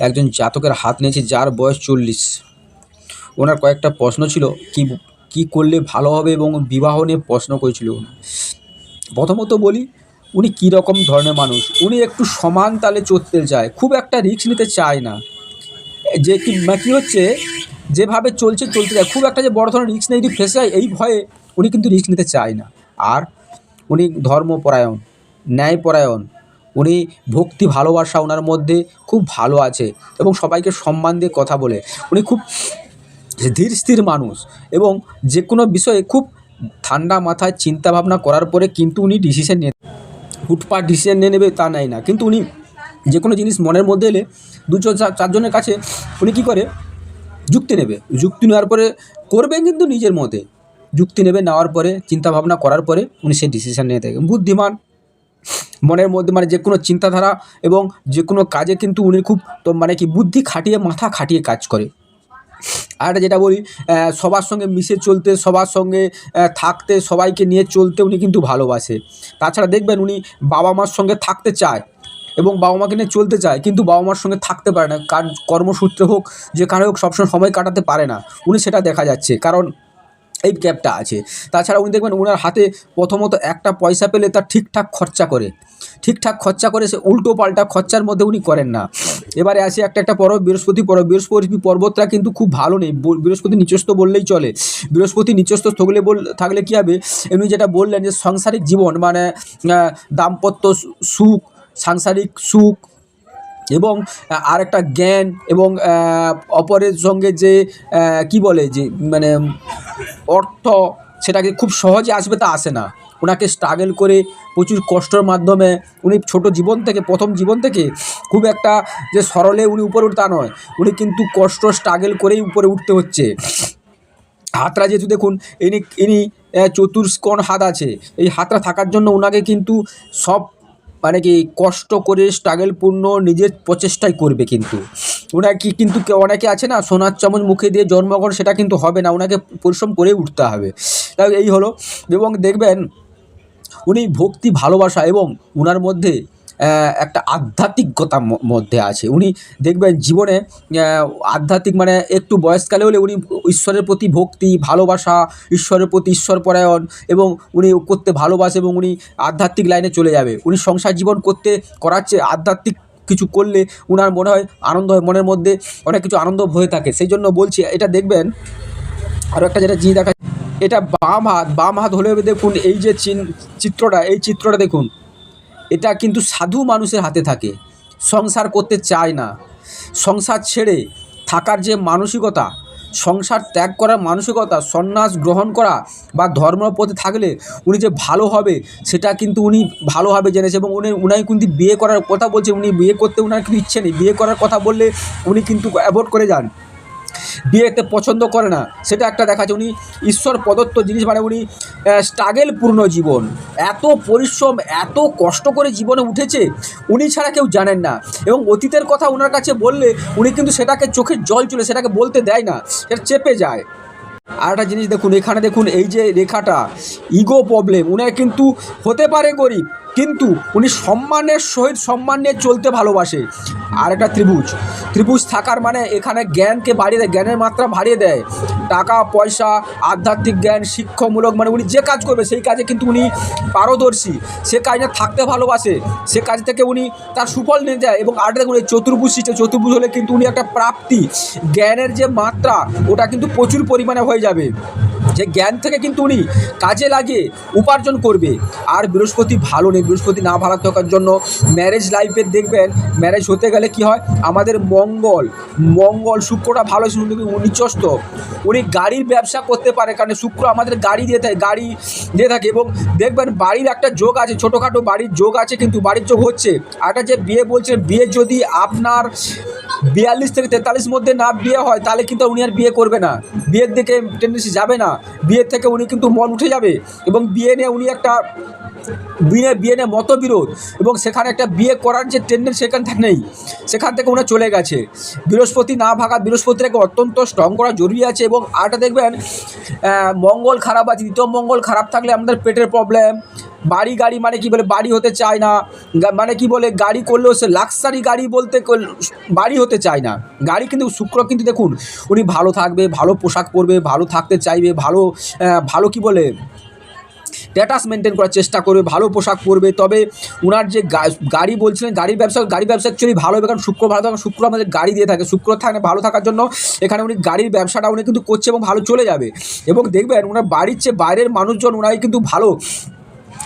একজন জাতকের হাত নিয়েছি যার বয়স চল্লিশ। ওনার কয়েকটা প্রশ্ন ছিল, কি, কী করলে ভালো হবে এবং বিবাহ নিয়ে প্রশ্ন করেছিল প্রথমত বলি, উনি কী রকম ধরনের মানুষ? উনি একটু সমান তালে চলতে চায়, খুব একটা রিস্ক নিতে চায় না। যে কি কী হচ্ছে, যেভাবে চলছে, চলতে চায়, খুব একটা যে বড় ধরনের রিস্ক নেই, যদি ফেসে যায়, এই ভয়ে উনি কিন্তু রিস্ক নিতে চায় না। আর উনি ধর্মপরায়ণ, ন্যায়পরায়ণ উনি ভক্তি, ভালোবাসা ওনার মধ্যে খুব ভালো আছে এবং সবাইকে সম্মান দিয়ে কথা বলে। উনি খুব ধীর স্থির মানুষ এবং যে কোনো বিষয়ে খুব ঠান্ডা মাথায় চিন্তা ভাবনা করার পরে কিন্তু উনি ডিসিশন নিয়ে হুটপাট ডিসিশন নিয়ে নেবে তা নেয় না। কিন্তু উনি যে কোনো জিনিস মনের মধ্যে এলে দুজন চারজনের কাছে উনি কী করে? যুক্তি নেবে। যুক্তি নেওয়ার পরে করবেন কিন্তু নিজের মতে যুক্তি নেবে, নেওয়ার পরে চিন্তা ভাবনা করার পরে উনি সেই ডিসিশান নিয়ে থাকেন বুদ্ধিমান মনের মধ্যে মানে যে কোনো চিন্তাধারা এবং যে কোনো কাজে কিন্তু উনি খুব তো মানে কি বুদ্ধি খাটিয়ে, মাথা খাটিয়ে কাজ করে। আর যেটা বলি সবার সঙ্গে মিশে চলতে, সবার সঙ্গে থাকতে, সবাইকে নিয়ে চলতে উনি কিন্তু ভালোবাসে। তাছাড়া দেখবেন উনি বাবা মার সঙ্গে থাকতে চায় এবং বাবা মাকে নিয়ে চলতে চায়, কিন্তু বাবা মার সঙ্গে থাকতে পারে না। কার কর্মসূত্রে হোক, যেখানে হোক, সবসময় সময় কাটাতে পারে না। উনি সেটা দেখা যাচ্ছে। কারণ এই গ্যাপটা আছে। তাছাড়া উনি দেখবেন ওনার হাতে প্রথমত একটা পয়সা পেলে তার ঠিকঠাক খরচা করে। ঠিকঠাক খরচা করে সে উল্টো পাল্টা খরচার মধ্যে উনি করেন না। এবারে আসি একটা একটা পর্ব, বৃহস্পতি পর্ব। বৃহস্পতি পর্বতটা কিন্তু খুব ভালো নেই। বৃহস্পতি নিচস্থ বললেই চলে। বৃহস্পতি নিচস্থ থাকলে বল থাকলে কী হবে? এমনি যেটা বললেন যে সাংসারিক জীবন মানে দাম্পত্য সুখ, সাংসারিক সুখ এবং আর একটা জ্ঞান এবং অপরের সঙ্গে যে কি বলে যে মানে অর্থ সেটাকে খুব সহজে আসবে তা আসে না। ওনাকে স্ট্রাগল করে প্রচুর কষ্টর মাধ্যমে উনি ছোট জীবন থেকে প্রথম জীবন থেকে খুব একটা যে সরলে উনি উপরে উঠতা নয়। উনি কিন্তু কষ্ট স্ট্রাগল করেই উপরে উঠতে হচ্ছে। হাতরা যেহেতু দেখুন ইনি ইনি আহ, হাত আছে। এই হাতরা থাকার জন্য ওনাকে কিন্তু সব মানে কি কষ্ট করে স্ট্রাগেলপূর্ণ নিজের প্রচেষ্টাই করবে কিন্তু। ওনাকে কিন্তু অনেকে আছে না, সোনার চামচ মুখে দিয়ে জন্মগ্রহণ সেটা কিন্তু হবে না, ওনাকে পরিশ্রম করেই উঠতে হবে। তাই এই হলো, এবং দেখবেন উনি ভক্তি, ভালোবাসা এবং ওনার মধ্যে একটা আধ্যাত্মিকতা মধ্যে আছে। উনি দেখবেন জীবনে আধ্যাত্মিক মানে একটু বয়সকালে হলে উনি ঈশ্বরের প্রতি ভক্তি, ভালোবাসা, ঈশ্বরের প্রতি ঈশ্বরপরায়ণ এবং উনি করতে ভালোবাসে এবং উনি আধ্যাত্মিক লাইনে চলে যাবে। উনি সংসার জীবন করতে করার চেয়ে আধ্যাত্মিক কিছু করলে উনার মনে হয় আনন্দ হয়, মনের মধ্যে অনেক কিছু আনন্দ হয়ে থাকে। সেই জন্য বলছি, এটা দেখবেন আরও একটা যেটা জিনিস দেখা এটা বাম হাত বাম হাত হলে দেখুন এই যে চিন- চিত্রটা, এই চিত্রটা দেখুন। এটা কিন্তু সাধু মানুষের হাতে থাকে। সংসার করতে চায় না। সংসার ছেড়ে থাকার যে মানসিকতা, সংসার ত্যাগ করার মানসিকতা, সন্ন্যাস গ্রহণ করা বা ধর্মের পথে থাকলে উনি যে ভালো হবে, সেটা কিন্তু উনি ভালোভাবে জেনেছে এবং উনি, উনাই কিন্তু বিয়ে করার কথা বলছে। উনি বিয়ে করতে উনার কিন্তু ইচ্ছে নেই। বিয়ে করার কথা বললে উনি কিন্তু অ্যাভয়েড করে যান। বিয়েতে পছন্দ করে না। সেটা একটা দেখাচ্ছে। উনি ঈশ্বর প্রদত্ত জিনিস মানে উনি স্ট্রাগেলপূর্ণ জীবন। এত পরিশ্রম, এত কষ্ট করে জীবনে উঠেছে, উনি ছাড়া কেউ জানেন না। এবং অতীতের কথা ওনার কাছে বললে, উনি কিন্তু সেটাকে চোখের জল চলে, সেটাকে বলতে দেয় না, সেটা চেপে যায়। আর একটা জিনিস দেখুন, এখানে দেখুন, এই যে রেখাটা, ইগো প্রবলেম, উনার কিন্তু হতে পারে গরিব, কিন্তু উনি সম্মানের সহিত সম্মান নিয়ে চলতে ভালোবাসে। আর একটা ত্রিভুজ। ত্রিভুজ থাকার মানে এখানে জ্ঞানকে বাড়িয়ে দেয়, জ্ঞানের মাত্রা বাড়িয়ে দেয়। টাকা, পয়সা, আধ্যাত্মিক জ্ঞান, শিক্ষামূলক মানে উনি যে কাজ করবে, সেই কাজে কিন্তু উনি পারদর্শী। সে কাজে থাকতে ভালোবাসে, সে কাজ থেকে উনি তার সুফল নিয়ে যায় এবং আরেকটা দেখুন, এই চতুর্ভুজ সৃষ্টি, চতুর্ভুজ হলে কিন্তু উনি একটা প্রাপ্তি। জ্ঞানের যে মাত্রা, ওটা কিন্তু প্রচুর পরিমাণে হয়ে যাবে। যে জ্ঞান থেকে কিন্তু উনি কাজে লাগিয়ে উপার্জন করবে। আর বৃহস্পতি ভালো নেই, বৃহস্পতি না ভালো থাকার জন্য ম্যারেজ লাইফের দেখবেন ম্যারেজ হতে গেলে কি হয়? আমাদের মঙ্গল মঙ্গল, শুক্রটা ভালো উনিচস্ত উনি গাড়ির ব্যবসা করতে পারে, কারণ শুক্র আমাদের গাড়ি দিয়ে থাকে, গাড়ি দিয়ে থাকে এবং দেখবেন বাড়ির একটা যোগ আছে, ছোটোখাটো বাড়ির যোগ আছে, কিন্তু বাড়ির যোগ হচ্ছে। একটা যে বিয়ে বলছে বিয়ে যদি আপনার বিয়াল্লিশ থেকে তেতাল্লিশ মধ্যে না বিয়ে হয়, তাহলে কিন্তু উনি আর বিয়ে করবে না। বিয়ের দিকে টেন্ডেন্সি যাবে না। বিয়ের থেকে উনি কিন্তু মন উঠে যাবে এবং বিয়ে নিয়ে উনি একটা বিয়ে বিয়ে নিয়ে মতবিরোধ এবং সেখানে একটা বিয়ে করার যে টেন্ডেন্স সেখান থেকে নেই। সেখান থেকে ওনার চলে গেছে। বৃহস্পতি না ভাগা, বৃহস্পতিটাকে অত্যন্ত স্ট্রং করা জরুরি আছে এবং আরটা দেখবেন মঙ্গল খারাপ আছে দ্বিতীয় মঙ্গল খারাপ থাকলে আমাদের পেটের প্রবলেম বাড়ি গাড়ি মানে কি বলে, বাড়ি হতে চায় না। মানে কি বলে, গাড়ি করলেও সে লাক্সারি গাড়ি বলতে বাড়ি হতে চায় না। গাড়ি কিন্তু শুক্র কিন্তু দেখুন, উনি ভালো থাকবে, ভালো পোশাক পরবে, ভালো থাকতে চাইবে, ভালো আহ, ভালো কি বলে স্ট্যাটাস মেনটেন করার চেষ্টা করবে ভালো পোশাক পরবে। তবে ওনার যে গাড়ি বলছিলেন গাড়ির ব্যবসা গাড়ি ব্যবসা অ্যাকচুয়ালি ভালো হবে কারণ শুক্র ভালো থাকে শুক্র আমাদের গাড়ি দিয়ে থাকে। শুক্র থাকে ভালো থাকার জন্য এখানে উনি গাড়ির ব্যবসাটা উনি কিন্তু করছে এবং ভালো চলে যাবে। এবং দেখবেন ওনার বাড়ির চেয়ে বাইরের মানুষজন ওনাই কিন্তু ভালো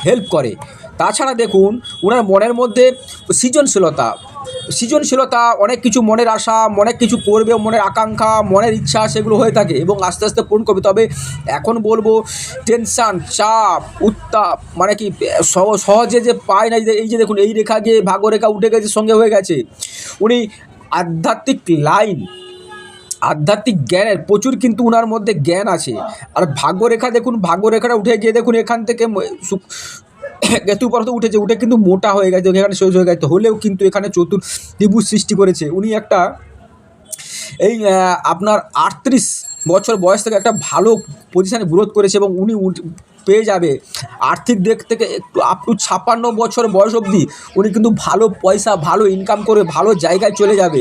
হেল্প করে। তাছাড়া দেখুন ওনার মনের মধ্যে সৃজনশীলতা সৃজনশীলতা, অনেক কিছু মনের আশা, অনেক কিছু করবে, মনের আকাঙ্ক্ষা, মনের ইচ্ছা, সেগুলো হয়ে থাকে এবং আস্তে আস্তে পূরণ করবে তবে এখন বলব টেনশান, চাপ, উত্তাপ মানে কি, সহ- সহজে যে পায় না, এই যে- দেখুন, এই রেখা গিয়ে ভাগ্যরেখা উঠে গেছে, সঙ্গে হয়ে গেছে। উনি আধ্যাত্মিক লাইন, আধ্যাত্মিক জ্ঞানের, প্রচুর কিন্তু ওনার মধ্যে জ্ঞান আছে। আর ভাগ্যরেখা দেখুন ভাগ্যরেখাটা উঠে গিয়ে দেখুন, এখান থেকে কেতু পর্বত উঠেছে, উঠে কিন্তু মোটা হয়ে গেছে এখানে শেষ হয়ে গেছে। হলেও কিন্তু এখানে চতুর ত্রিভুজ সৃষ্টি করেছে। উনি একটা এই আপনার আটত্রিশ বছর বয়স থেকে একটা ভালো পজিশানে গ্রোথ করেছে এবং উনি পেয়ে যাবে। আর্থিক দিক থেকে একটু আপ টু ছাপ্পান্ন বছর বয়স অবধি উনি কিন্তু ভালো পয়সা, ভালো ইনকাম করে ভালো জায়গায় চলে যাবে।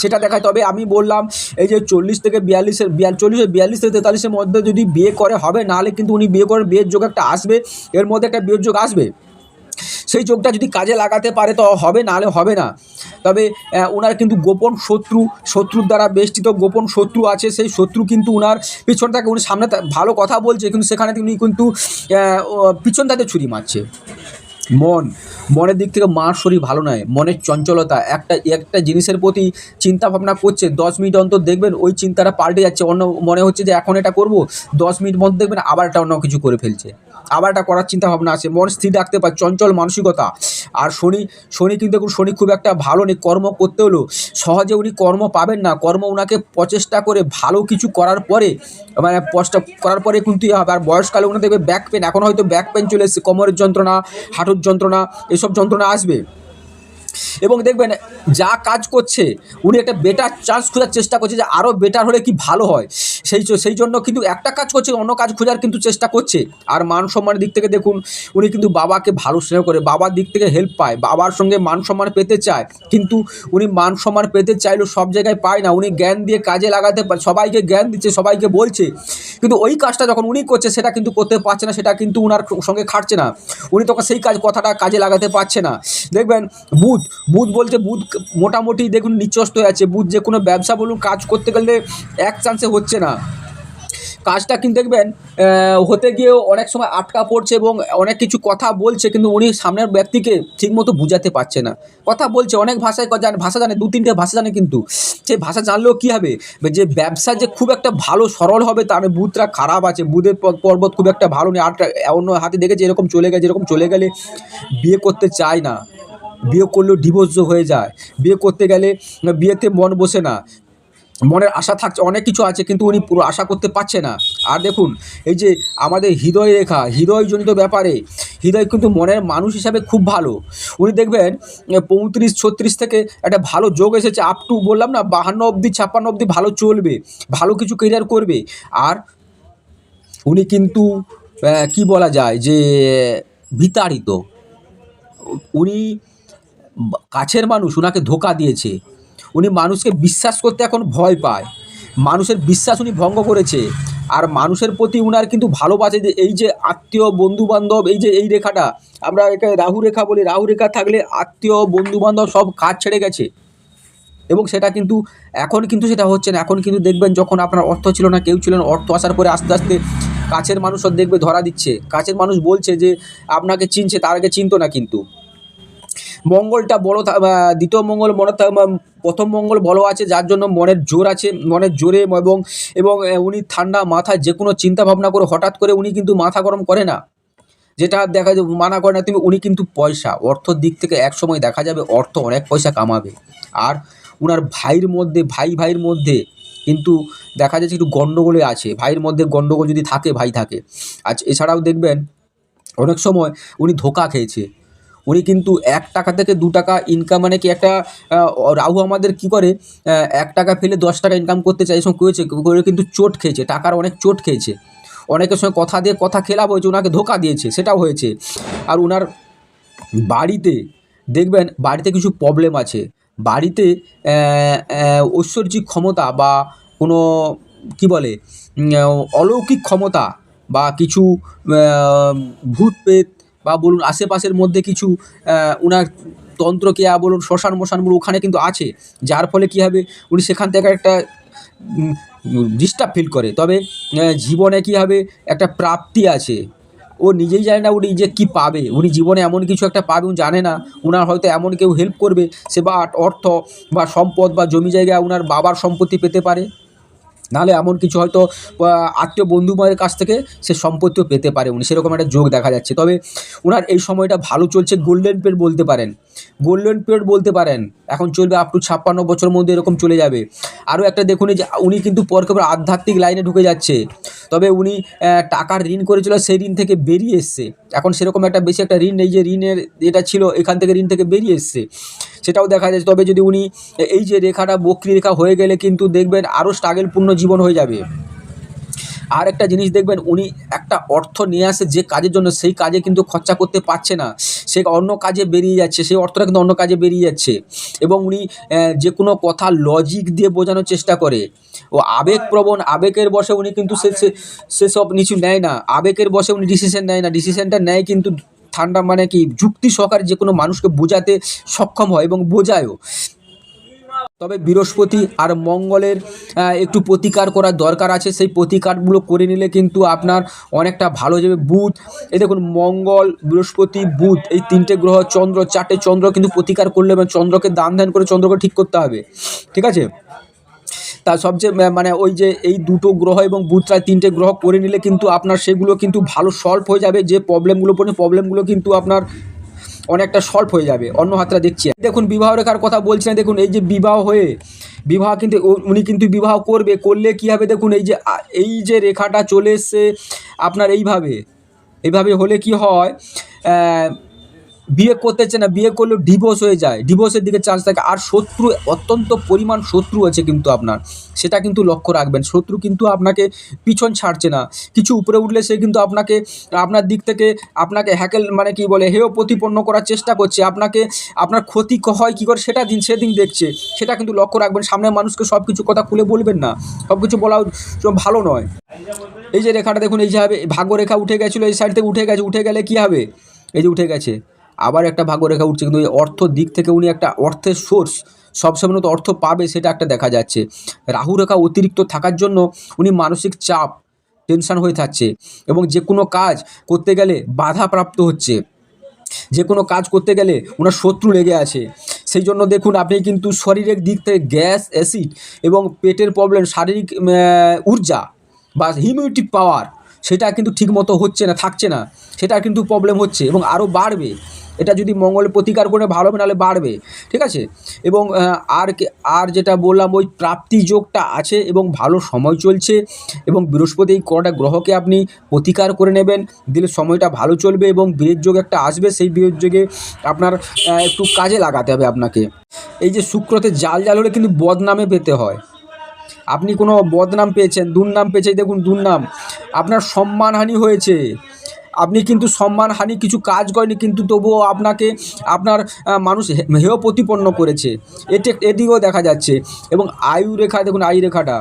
সেটা দেখায় তবে আমি বললাম, এই যে চল্লিশ থেকে বিয়াল্লিশের বিয়াল চল্লিশ বিয়াল্লিশ থেকে তেতাল্লিশের মধ্যে যদি বিয়ে করে, হবে নাহলে কিন্তু উনি বিয়ে করে বিয়ের যোগ একটা আসবে। এর মধ্যে একটা বিয়ের যোগ আসবে। সেই যোগটা যদি কাজে লাগাতে পারে তো হবে নাহলে হবে না। তবে ওনার কিন্তু গোপন শত্রু, শত্রুর দ্বারা বেষ্টিত গোপন শত্রু আছে, সেই শত্রু কিন্তু ওনার পিছন থেকে উনি সামনে ভালো কথা বলছে, কিন্তু সেখানে উনি কিন্তু পিছন তাতে ছুরি মারছে। মন, মনের দিক থেকে মার শরীর ভালো নয়, মনের চঞ্চলতা। একটা একটা জিনিসের প্রতি চিন্তা ভাবনা করছে, দশ মিনিট অন্তর দেখবেন ওই চিন্তাটা পাল্টে যাচ্ছে, অন্য মনে হচ্ছে যে এখন এটা করব, দশ মিনিট মধ্যে দেখবেন আবার এটা অন্য কিছু করে ফেলছে। আবার এটা করার চিন্তা ভাবনা আছে। মন স্থির রাখতে পারে, চঞ্চল মানসিকতা। আর শনি শনি কিন্তু এখন শনি খুব একটা ভালো নেই, কর্ম করতে হলো সহজে উনি কর্ম পাবেন না। কর্ম ওনাকে প্রচেষ্টা করে ভালো কিছু করার পরে মানে প্রচেষ্টা করার পরে কিন্তু ইয়ে হবে। আর বয়সকালে উনি দেখবে ব্যাক পেন এখন হয়তো ব্যাক পেন চলে এসছে, কোমরের যন্ত্রণা, হাঁটুর যন্ত্রণা, এসব যন্ত্রণা আসবে। এবং দেখবেন যা কাজ করছে, উনি একটা বেটার চান্স খোঁজার চেষ্টা করছে যে আরও বেটার হলে কি ভালো হয়। সেই সেই জন্য কিন্তু একটা কাজ করছে, অন্য কাজ খোঁজার কিন্তু চেষ্টা করছে। আর মান সম্মানের দিক থেকে দেখুন, উনি কিন্তু বাবাকে ভালো স্নেহ করে, বাবার দিক থেকে হেল্প পায়, বাবার সঙ্গে মান সম্মান পেতে চায়। কিন্তু উনি মান সম্মান পেতে চাইলেও সব জায়গায় পায় না। উনি জ্ঞান দিয়ে কাজে লাগাতে পারে সবাইকে জ্ঞান দিচ্ছে, সবাইকে বলছে। কিন্তু ওই কাজটা যখন উনি করছে, সেটা কিন্তু করতে পারছে না, সেটা কিন্তু উনার সঙ্গে খাটছে না। উনি তখন সেই কাজ, কথাটা কাজে লাগাতে পারছে না। দেখবেন বুধ বুধ বলতে বুধ মোটামুটি দেখুন নিচস্ত হয়ে আছে। বুধ যে কোনো ব্যবসা বলুন, কাজ করতে গেলে এক চান্সে হচ্ছে না। কাজটা কিন্তু দেখবেন হতে গিয়েও অনেক সময় আটকা পড়ছে এবং অনেক কিছু কথা বলছে, কিন্তু উনি সামনের ব্যক্তিকে ঠিকমতো বুঝাতে পারছে না। কথা বলছে, অনেক ভাষায় জানে, ভাষা জানে দু তিনটে ভাষা জানে কিন্তু। সেই ভাষা জানলেও কী হবে? যে ব্যবসা যে খুব একটা ভালো, সরল হবে, তার মানে বুধটা খারাপ আছে। বুধের পর্বত খুব একটা ভালো নেই। আর অন্য হাতে দেখেছে, এরকম চলে গেছে, এরকম চলে গেলে বিয়ে করতে চায় না। বিয়ে করলেও ডিভোর্স হয়ে যায়। বিয়ে করতে গেলে বিয়েতে মন বসে না। মনের আশা থাকছে, অনেক কিছু আছে কিন্তু উনি পুরো আশা করতে পারছে না। আর দেখুন, এই যে আমাদের হৃদয় রেখা, হৃদয়জনিত ব্যাপারে, হৃদয় কিন্তু মনের মানুষ হিসাবে খুব ভালো। উনি দেখবেন, পঁয়ত্রিশ, ছত্রিশ থেকে একটা ভালো যোগ এসেছে আপ টু বললাম না, বাহান্ন অবধি, ছাপ্পান্ন অবধি ভালো চলবে, ভালো কিছু কেরিয়ার করবে। আর উনি কিন্তু কি বলা যায় যে, বিতাড়িত। উনি কাছের মানুষ ওনাকে ধোকা দিয়েছে। উনি মানুষকে বিশ্বাস করতে এখন ভয় পায়। মানুষের বিশ্বাস উনি ভঙ্গ করেছে। আর মানুষের প্রতি উনার কিন্তু ভালোবাসে যে এই যে আত্মীয় বন্ধু বান্ধব এই যে এই রেখাটা, আমরা এখানে রাহু রেখা বলি, রাহু রেখা থাকলে আত্মীয় বন্ধু বান্ধব সব কাজ ছেড়ে গেছে। এবং সেটা কিন্তু, এখন কিন্তু সেটা হচ্ছে না। এখন কিন্তু দেখবেন যখন আপনার অর্থ ছিল না, কেউ ছিল না অর্থ আসার পরে আস্তে আস্তে কাছের মানুষও দেখবে ধরা দিচ্ছে। কাছের মানুষ বলছে যে, আপনাকে চিনছে, তার আগে চিনতো না কিন্তু। মঙ্গলটা বড় দ্বিতীয় মঙ্গল মনে প্রথম মঙ্গল বড় আছে, যার জন্য মনের জোর আছে, মনের জোরে এবং এবং উনি ঠান্ডা মাথায় যে কোনো চিন্তা ভাবনা করে হঠাৎ করে উনি কিন্তু মাথা গরম করে না। যেটা দেখা যায়, মানা করে না, তুমি, উনি কিন্তু পয়সা, অর্থর দিক থেকে এক সময় দেখা যাবে অর্থ অনেক পয়সা কামাবে। আর উনার ভাইয়ের মধ্যে, ভাই ভাইয়ের মধ্যে কিন্তু দেখা যাচ্ছে একটু গণ্ডগোলে আছে। ভাইয়ের মধ্যে গণ্ডগোল যদি থাকে, ভাই থাকে। আজ এছাড়াও দেখবেন, অনেক সময় উনি ধোকা খেয়েছে। উনি কিন্তু এক টাকা থেকে দু টাকা ইনকাম মানে কি একটা রাহু আমাদের কি করে এক টাকা ফেলে দশ টাকা ইনকাম করতে চাই এসব করেছে, করে কিন্তু চোট খেয়েছে, টাকার অনেক চোট খেয়েছে। অনেকের সঙ্গে কথা দিয়ে কথা খেলাপ হয়েছে ওনাকে ধোকা দিয়েছে, সেটাও হয়েছে। আর ওনার বাড়িতে, দেখবেন, বাড়িতে কিছু প্রবলেম আছে। বাড়িতে ঐশ্বর্যিক ক্ষমতা বা কোনো, কি বলে অলৌকিক ক্ষমতা বা কিছু ভূত পেত বা বলুন আশেপাশের মধ্যে কিছু ওনার উনার তন্ত্রক্রিয়া বলুন শ্মশান মশান বলুন ওখানে কিন্তু আছে, যার ফলে কী হবে, উনি সেখান থেকে একটা ডিস্টার্ব ফিল করে। তবে জীবনে কী হবে, একটা প্রাপ্তি আছে। ও নিজেই জানে না উনি যে কী পাবে। উনি জীবনে এমন কিছু একটা পাবে, উনি জানে না। ওনার হয়তো এমন কেউ হেল্প করবে, সে বা অর্থ বা সম্পদ বা জমি জায়গা ওনার বাবার সম্পত্তি পেতে পারে। নাহলে এমন কিছু হয়তো আত্মীয় বন্ধুবাদের কাছ থেকে সে সম্পত্তিও পেতে পারে উনি। সেরকম একটা যোগ দেখা যাচ্ছে। তবে ওনার এই সময়টা ভালো চলছে গোল্ডেন পেন বলতে পারেন। গোল্ডেন পিরিয়ড বলতে পারেন। এখন চলবে আপ টু ছাপ্পান্ন বছরের মধ্যে এরকম চলে যাবে। আরও একটা দেখুন যে, উনি কিন্তু পরকে পর আধ্যাত্মিক লাইনে ঢুকে যাচ্ছে। তবে উনি টাকার ঋণ করেছিল, সেই ঋণ থেকে বেরিয়ে এসছে। এখন সেরকম একটা বেশি একটা ঋণ নেই যে ঋণের যেটা ছিল, এখান থেকে ঋণ থেকে বেরিয়ে এসছে। সেটাও দেখা যাচ্ছে। তবে যদি উনি, এই যে রেখাটা বক্রি রেখা হয়ে গেলে কিন্তু দেখবেন আরও স্ট্রাগেলপূর্ণ জীবন হয়ে যাবে। আর একটা জিনিস দেখবেন, উনি একটা অর্থ নিয়ে আসে যে কাজের জন্য, সেই কাজে কিন্তু খরচা করতে পারছে না। সে অন্য কাজে বেরিয়ে যাচ্ছে, সেই অর্থটা কিন্তু অন্য কাজে বেরিয়ে যাচ্ছে। এবং উনি যে কোনো কথা লজিক দিয়ে বোঝানোর চেষ্টা করে। ও আবেগপ্রবণ, আবেগের বসে উনি কিন্তু সে সেসব কিছু নেয় না। আবেগের বসে উনি ডিসিশন নেয় না। ডিসিশনটা নেয় কিন্তু ঠান্ডা মানে কি, যুক্তি সহকারে যে কোনো মানুষকে বোঝাতে সক্ষম হয় এবং বোঝায়ও। তবে বৃহস্পতি আর মঙ্গলের একটু প্রতিকার করার দরকার আছে। সেই প্রতিকারগুলো করে নিলে কিন্তু আপনার অনেকটা ভালো যাবে। বুধ, এই দেখুন, মঙ্গল, বৃহস্পতি, বুধ, এই তিনটে গ্রহ, চন্দ্র, চারটে চন্দ্র কিন্তু প্রতিকার করলে চন্দ্রকে দান ধ্যান করে চন্দ্রকে ঠিক করতে হবে। ঠিক আছে? তা সবচেয়ে মানে ওই যে এই দুটো গ্রহ এবং বুধটা তিনটে গ্রহ করে নিলে কিন্তু আপনার সেগুলো কিন্তু ভালো সলভ হয়ে যাবে। যে প্রবলেমগুলো পড়ে প্রবলেমগুলো কিন্তু আপনার অনেকটা সলভ হয়ে যাবে, অন্য হাতটা দেখছি। দেখুন, বিবাহ রেখার কথা বলছি না, দেখুন, এই যে বিবাহ হয়ে, বিবাহ কিন্তু উনি কিন্তু বিবাহ করবে, করলে কী হবে, দেখুন, এই যে এই যে রেখাটা চলে এসছে, আপনার এইভাবে এইভাবে হলে কি হয় বিয়ে করতে চায় না, বিয়ে করলেও ডিভোর্স হয়ে যায়। ডিভোর্সের দিকে চান্স থাকে। আর শত্রু, অত্যন্ত পরিমাণ শত্রু আছে কিন্তু আপনার। সেটা কিন্তু লক্ষ্য রাখবেন। শত্রু কিন্তু আপনাকে পিছন ছাড়ছে না। কিছু উপরে উঠলে সে কিন্তু আপনাকে, আপনার দিক থেকে আপনাকে হ্যাকেল মানে কি বলে, হেয় প্রতিপন্ন করার চেষ্টা করছে। আপনাকে, আপনার ক্ষতি হয় কী করে সেটা দিন, সেদিন দেখছে। সেটা কিন্তু লক্ষ্য রাখবেন। সামনের মানুষকে সব কিছু কথা খুলে বলবেন না। সব কিছু বলা ভালো নয়। এই যে রেখাটা দেখুন, এই যে হবে ভাগ্যরেখা উঠে গেছিল, এই সাইড থেকে উঠে গেছে। উঠে গেলে কী হবে? এই যে উঠে গেছে। আবার একটা ভাগ্যরেখা উঠছে, কিন্তু অর্থ দিক থেকে উনি একটা অর্থের সোর্স সবসময় তো অর্থ পাবে সেটা একটা দেখা যাচ্ছে। রাহু রেখা অতিরিক্ত থাকার জন্য উনি মানসিক চাপ টেনশান হয়ে থাকছে এবং যে কোনো কাজ করতে গেলে বাধা প্রাপ্ত হচ্ছে। যে কোনো কাজ করতে গেলে ওনার শত্রু লেগে আছে। সেই জন্য দেখুন, আপনি কিন্তু শরীরের দিক থেকে গ্যাস, অ্যাসিড এবং পেটের প্রবলেম শারীরিক ঊর্জা বা হিমিউনিটি পাওয়ার সেটা কিন্তু ঠিকমতো হচ্ছে না, থাকছে না। সেটা কিন্তু প্রবলেম হচ্ছে এবং আরও বাড়বে। এটা যদি মঙ্গল প্রতিকার করে ভালো হবে, নাহলে বাড়বে, ঠিক আছে? এবং আর আর যেটা বললাম, ওই প্রাপ্তি যোগটা আছে এবং ভালো সময় চলছে এবং বৃহস্পতি এই কটা গ্রহকে আপনি প্রতিকার করে নেবেন, দিলে সময়টা ভালো চলবে এবং বীরের যোগ একটা আসবে, সেই বীরের যোগে আপনার একটু কাজে লাগাতে হবে আপনাকে। এই যে শুক্রতে জাল জাল হলে কিন্তু বদনামে পেতে হয়। আপনি কোনো বদনাম পেয়েছেন, দুর্নাম পেয়েছে দেখুন দুর্নাম। আপনার সম্মানহানি হয়েছে। আপনি কিন্তু সম্মানহানি কিছু কাজ করেনি কিন্তু তবুও আপনাকে, আপনার মানুষ হেয় প্রতিপন্ন করেছে। এতে, এদিকেও দেখা যাচ্ছে। এবং আয়ু রেখা, দেখুন আয়ু রেখাটা।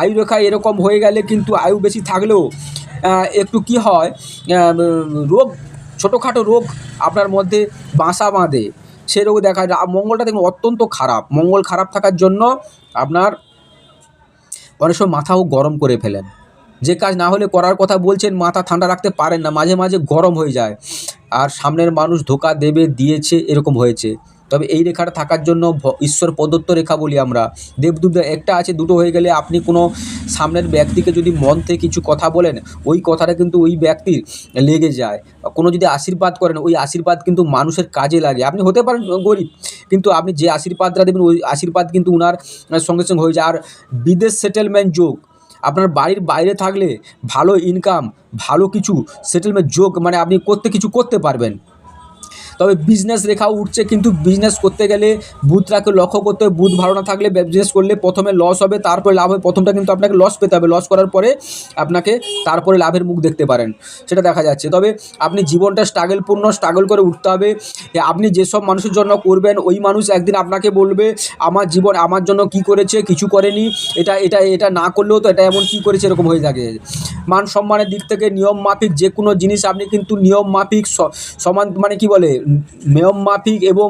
আয়ু রেখা এরকম হয়ে গেলে কিন্তু আয়ু বেশি থাকলেও একটু কি হয় রোগ, ছোটোখাটো রোগ আপনার মধ্যে বাসা বাঁধে। সে রোগ দেখা যায়। মঙ্গলটা দেখুন অত্যন্ত খারাপ। মঙ্গল খারাপ থাকার জন্য আপনার অনেক সময় মাথাও গরম করে ফেলেন। যে কাজ না হলে করার কথা বলছেন, মাথা ঠান্ডা রাখতে পারেন না, মাঝে মাঝে গরম হয়ে যায়। আর সামনের মানুষ ধোকা দেবে, দিয়েছে, এরকম হয়েছে। তবে এই রেখাটা থাকার জন্য ঈশ্বর প্রদত্ত রেখা বলি আমরা। দেবদূত একটা আছে, দুটো হয়ে গেলে আপনি কোনো সামনের ব্যক্তিকে যদি মন থেকে কিছু কথা বলেন, ওই কথাটা কিন্তু ওই ব্যক্তির লেগে যায়। কোনো যদি আশীর্বাদ করেন, ওই আশীর্বাদ কিন্তু মানুষের কাজে লাগে। আপনি হতে পারেন গরিব, কিন্তু আপনি যে আশীর্বাদটা দেবেন, ওই আশীর্বাদ কিন্তু উনার সঙ্গে সঙ্গে হয়ে যায়। আর বিদেশ সেটেলমেন্ট যোগ আপনার বাড়ির বাইরে থাকলে ভালো ইনকাম ভালো কিছু সেটেলমেন্ট যোগ মানে আপনি করতে, কিছু করতে পারবেন। তবে বিজনেস রেখা উঠছে, কিন্তু বিজনেস করতে গেলে বুথটাকে লক্ষ্য করতে হবে। বুথ ভালো না থাকলে বিজনেস করলে প্রথমে লস হবে, তারপরে লাভ হবে। প্রথমটা কিন্তু আপনাকে লস পেতে হবে। লস করার পরে আপনাকে তারপরে লাভের মুখ দেখতে পারেন। সেটা দেখা যাচ্ছে। তবে আপনি জীবনটা স্ট্রাগলপূর্ণ স্ট্রাগল করে উঠতে হবে। আপনি যেসব মানুষের জন্য করবেন, ওই মানুষ একদিন আপনাকে বলবে, আমার জীবন আমার জন্য কি করেছে? কিছু করেনি। এটা এটা এটা না করলেও তো এটা এমন কী করেছে? এরকম হয়ে থাকে। মান সম্মানের দিক থেকে নিয়ম মাফিক যে কোনো জিনিস আপনি কিন্তু নিয়ম মাফিক সমান মানে কি বলে? নিয়ম মাফিক এবং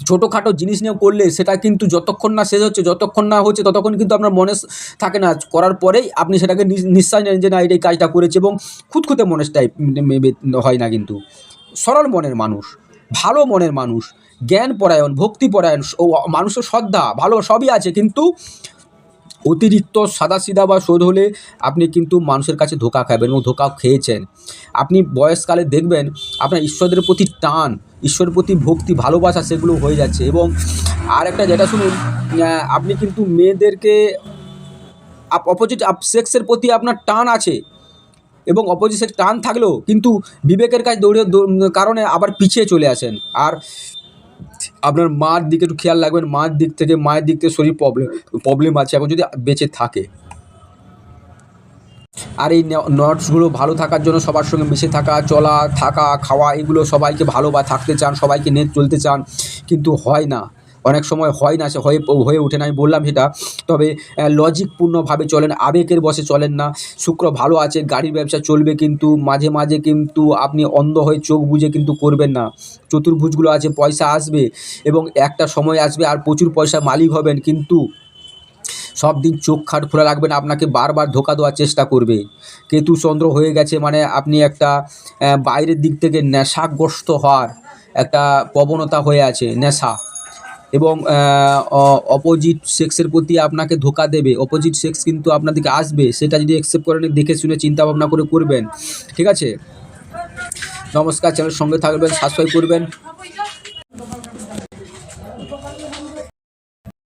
ছোটোখাটো জিনিস নিয়ে করলে সেটা কিন্তু যতক্ষণ না শেষ হচ্ছে, যতক্ষণ না হচ্ছে ততক্ষণ কিন্তু আপনার মনে থাকে না। করার পরেই আপনি সেটাকে নিশ্বাস নেন যে না এই কাজটা করেছে এবং খুঁতখুঁতে মনের টাইপ হয় না কিন্তু। সরল মনের মানুষ, ভালো মনের মানুষ, জ্ঞান পরায়ণ, ভক্তি পরায়ণ ও, মানুষের শ্রদ্ধা, ভালো সবই আছে কিন্তু অতিরিক্ত সাদাসিধা বা শোধ হলে আপনি কিন্তু মানুষের কাছে ধোকা খাবেন এবং ধোকা খেয়েছেন। আপনি বয়সকালে দেখবেন আপনার ঈশ্বরের প্রতি টান, ঈশ্বরের প্রতি ভক্তি, ভালোবাসা সেগুলো হয়ে যাচ্ছে এবং আর একটা যেটা শুনুন আপনি কিন্তু মেয়েদেরকে অপোজিট সেক্সের প্রতি আপনার টান আছে এবং অপোজিট টান থাকলেও কিন্তু বিবেকের কাছে দৌড়ে কারণে আবার পিছিয়ে চলে আসেন। আর আপনার মার দিকে একটু খেয়াল রাখবেন, মার দিক থেকে, মায়ের দিক থেকে শরীর প্রবলেম প্রবলেম আছে। এখন যদি বেঁচে থাকে। আর এই নটসগুলো ভালো থাকার জন্য সবার সঙ্গে মিশে থাকা, চলা, থাকা, খাওয়া, এগুলো সবাইকে ভালো বা থাকতে চান, সবাইকে নিয়ে চলতে চান, কিন্তু হয় না। অনেক সময় হয় না, সে হয়ে হয়ে ওঠে না, আমি বললাম সেটা। তবে লজিকপূর্ণভাবে চলেন আবেগের বসে চলেন না। শুক্র ভালো আছে, গাড়ির ব্যবসা চলবে কিন্তু, মাঝে মাঝে কিন্তু আপনি অন্ধ হয়ে চোখ বুজে কিন্তু করবেন না। চতুর্ভুজগুলো আছে, পয়সা আসবে এবং একটা সময় আসবে আর প্রচুর পয়সা মালিক হবেন, কিন্তু সব দিন চোখ খাট খোলা রাখবেন, আপনাকে বারবার ধোকা দেওয়ার চেষ্টা করবে। কেতু চন্দ্র হয়ে গেছে মানে আপনি একটা বাইরের দিক থেকে নেশাগ্রস্ত হওয়ার একটা প্রবণতা হয়ে আছে, নেশা। এবং অপোজিট সেক্সের প্রতি আপনাকে ধোকা দেবে। অপোজিট সেক্স কিন্তু আপনার দিকে আসবে। সেটা যদি অ্যাকসেপ্ট করেন, দেখে শুনে চিন্তা ভাবনা করে করবেন। ঠিক আছে? নমস্কার চ্যানেল সঙ্গে থাকবেন, সাবস্ক্রাইব করবেন।